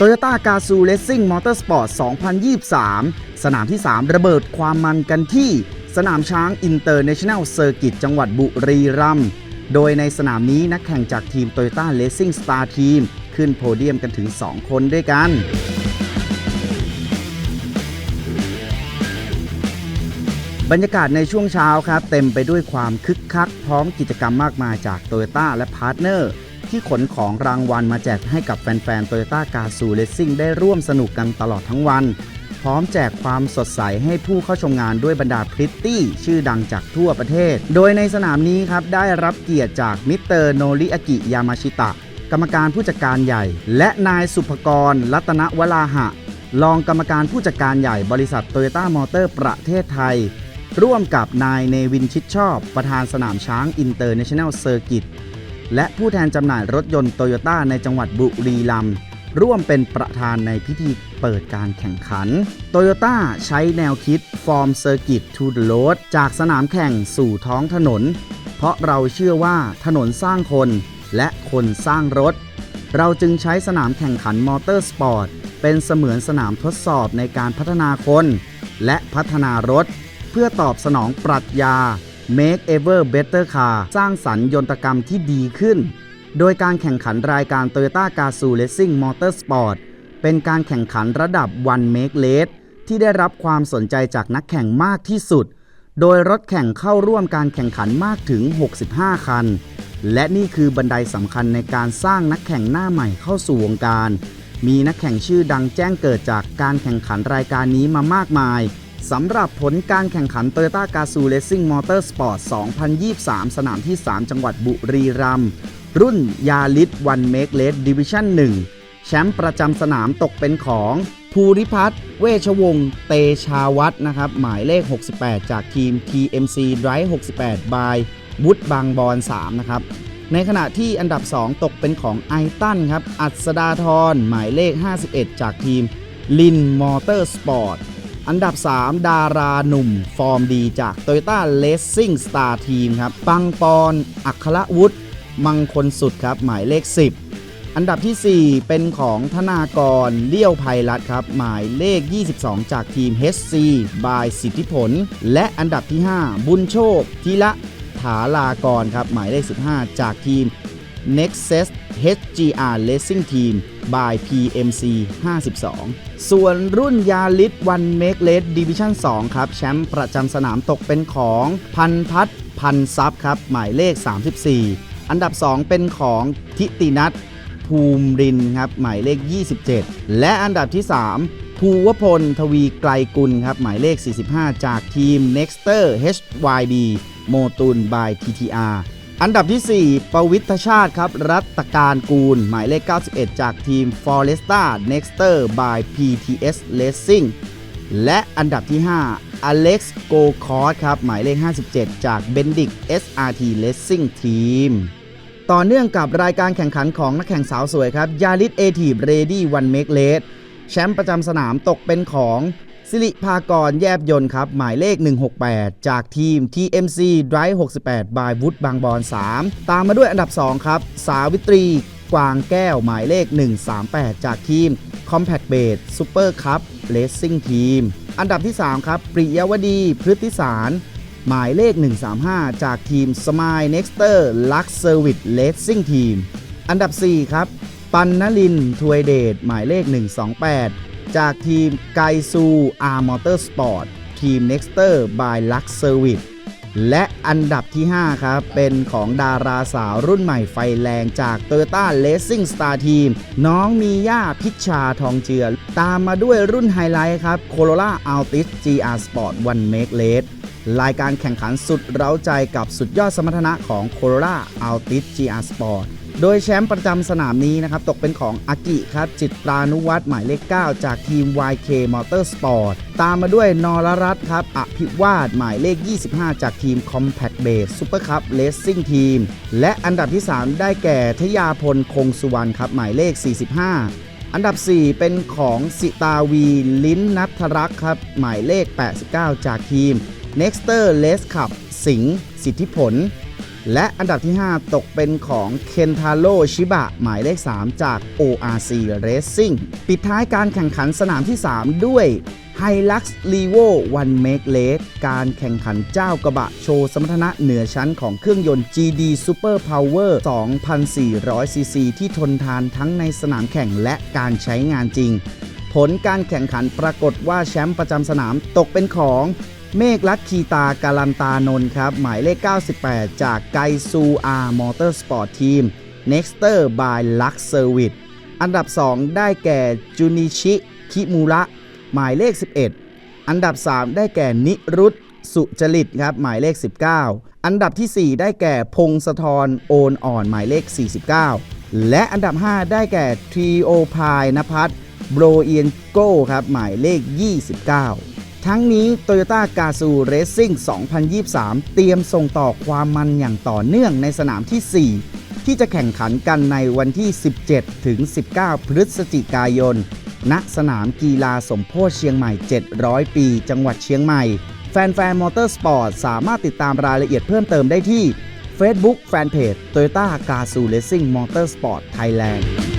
Toyota g a z o o Racing Motorsport 2023 สนามที่ 3 ระเบิดความมันกันที่ สนามช้าง International Circuit จังหวัดบุรีรัมย์โดยในสนามนี้นักแข่งจากทีม Toyota Racing Star Team ขึ้นโพเดียมกันถึง 2 คนด้วยกันบรรยากาศในช่วงเช้าครับ เต็มไปด้วยความคึกคัก พร้อมกิจกรรมมากมายจาก Toyota และพาร์ทเนอร์ ที่ขนของรางวัลมาแจกให้กับแฟนๆ Toyota g a z o o Racing ได้ร่วมสนุกกันตลอดทั้งวัน พร้อมแจกความสดใสให้ผู้เข้าชมงานด้วยบรรดาพริตตี้ ชื่อดังจากทั่วประเทศ โดยในสนามนี้ครับ ได้รับเกียรติจากมิสเตอร์โนริอากิยามาชิตะ กรรมการผู้จัดการใหญ่ และนายสุภกร รัตนวราหะ รองกรรมการผู้จัดการใหญ่บริษัทโตโยต้ามอเตอร์ประเทศไทยร่วมกับนายเนวินชิดชอบ ประธานสนามช้างอินเตอร์เนชั่นแนลเซอร์กิต และผู้แทนจำหน่ายรถยนต์โตโยต้าในจังหวัดบุรีรัมย์ร่วมเป็นประธานในพิธีเปิดการแข่งขัน โตโยต้าใช้แนวคิด From Circuit to the Road จากสนามแข่งสู่ท้องถนน เพราะเราเชื่อว่าถนนสร้างคนและคนสร้างรถ เราจึงใช้สนามแข่งขันมอเตอร์สปอร์ตเป็นเสมือนสนามทดสอบในการพัฒนาคน และพัฒนารถ เพื่อตอบสนองปรัชญา Make Ever Better Car สร้างสรรค์ยนตกรรมที่ดีขึ้น โดยการแข่งขันรายการ Toyota g a z o o Racing Motorsport เป็นการแข่งขันระดับ One Make Race ที่ได้รับความสนใจจากนักแข่งมากที่สุด โดยรถแข่งเข้าร่วมการแข่งขันมากถึง 65 คัน และนี่คือบันไดสำคัญในการสร้างนักแข่งหน้าใหม่เข้าสู่วงการ มีนักแข่งชื่อดังแจ้งเกิดจากการแข่งขันรายการนี้มามากมาย สำหรับผลการแข่งขัน Toyota g a z o o Racing Motorsport 2023 สนามที่ 3 จังหวัดบุรีรัมย์รุ่นยาลิสวันเมกเลสดิวิชั่น1 แชมป์ประจำสนามตกเป็นของภูริพัฒน์เวชวงศ์เตชาวัฒนะครับ หมายเลข 68 จากทีม TMC Drive 68 by วุฒบางบอน3นะครับในขณะที่อันดับ 2 ตกเป็นของไอตันครับ อัศดาธรหมายเลข 51 จากทีมลินมอเตอร์สปอร์ต อันดับ 3 ดาราหนุ่ม ฟอร์มดีจาก Toyota Racing Star Team ครับ ปังปอนอัครวุฒิมังคลสุดครับ หมายเลข 10 อันดับทีสี่ 4 เป็นของธนากรเลี้ยวภัยรัตน์ครับ หมายเลข 22 จากทีม HC by สิทธิผล และอันดับที่ 5 บุญโชคทีละถาลากรครับ หมายเลข 15 จากทีม Nexus HGR Racing Team by PMC 52 ส่วนรุ่นยาลิสวันเมกเลสดิวิชั่น2ครับ แชมป์ประจำสนามตกเป็นของพันพัฒน์พันซับครับ หมายเลข 34 อันดับ 2 เป็นของทิตินัทภูมิรินครับ หมายเลข 27 และอันดับที่ 3ภูวพล ทวีไกลกุลครับ หมายเลข 45 จากทีม Nexter HYB โมตุน by TTR อันดับที่ 4 ประวิทชาติครับ รัตการกูล หมายเลข 91 จากทีม Foresta Nexter by PTS Racing และอันดับที่5 Alex g o c o r t ครับ หมายเลข 57 จาก Bendic SRT Racing Team ต่อเนื่องกับรายการแข่งขันของนักแข่งสาวสวยครับยาริสเอทีบเรดี้วันเมกเลสแชมป์ประจำสนามตกเป็นของ สิริภากรแยบยนต์ครับ หมายเลข 168 จากทีม TMC Drive 68 บายวุฒบางบอน 3 ตามมาด้วยอันดับ 2 ครับ สาวิตรี กวางแก้ว หมายเลข 138 จากทีม Compact b a s e Super Cup Racing Team อันดับที่ 3 ครับ ปริยวดีพฤติสาร หมายเลข 135 จากทีม Smile Nexter Lux Service Racing Team อันดับ 4 ครับ ปันนลินทวยเดชหมายเลข 128 จากทีมไกซูอาร์มอเตอร์สปอร์ตทีม Nexter by Lux Service และอันดับที่ 5 ครับ เป็นของดาราสาวรุ่นใหม่ไฟแรงจาก Toyota Racing Star Team น้องมีย่าพิชชาทองเจือ ตามมาด้วยรุ่นไฮไลท์ครับ Corolla Altis GR Sport One Make Race รายการแข่งขันสุดเร้าใจกับสุดยอดสมรรถนะของ Corolla Altis GR Sport โดยแชมป์ประจำสนามนี้นะครับ ตกเป็นของอากิครับ จิตรานุวัฒน์หมายเลข 9 จากทีม YK Motorsport ตามมาด้วยนรรัตครับอภิวาสหมายเลข 25 จากทีม Compact Base Super Cup Racing Team และอันดับที่ 3 ได้แก่ทยาพลคงสุวรรณครับ หมายเลข 45อันดับ 4 เป็นของสิตาวี ลิ้นนัทรักครับ หมายเลข 89 จากทีม Nexter Race Cup สิงห์สิทธิผล และอันดับที่ 5 ตกเป็นของเคนทาโรชิบะหมายเลข 3 จาก ORC Racing ปิดท้ายการแข่งขันสนามที่ 3 ด้วย Hilux Levo One Make Race การแข่งขันเจ้ากระบะโชว์สมรรถนะเหนือชั้นของเครื่องยนต์ GD Super Power 2,400cc ที่ทนทานทั้งในสนามแข่งและการใช้งานจริง ผลการแข่งขันปรากฏว่าแชมป์ประจำสนามตกเป็นของ เมฆลัดคีตากาลันตานนครับ หมายเลข 98 จากไกซูอาร์มอเตอร์สปอร์ตทีม Nexter by Lux Service อันดับ 2 ได้แก่จูนิชิ คิมูระ หมายเลข 11 อันดับ 3 ได้แก่นิรุตสุจริตครับ หมายเลข 19 อันดับที่ 4 ได้แก่พงศธรโอนอ่อน หมายเลข 49 และอันดับ 5 ได้แก่ทรีโอพายนภัทรโบรเอียนโกครับ หมายเลข 29 ทั้งนี้ Toyota g a z o o Racing 2023 เตรียมส่งต่อความมันอย่างต่อเนื่องในสนามที่ 4 ที่จะแข่งขันกันในวันที่ 17 ถึง 19 พฤศจิกายน ณ สนามกีฬาสมโพธิเชียงใหม่ 700 ปี จังหวัดเชียงใหม่ แฟนๆมอเตอร์สปอร์ตสามารถติดตามรายละเอียดเพิ่มเติมได้ที่ Facebook Fanpage Toyota g a z o o Racing Motorsport Thailand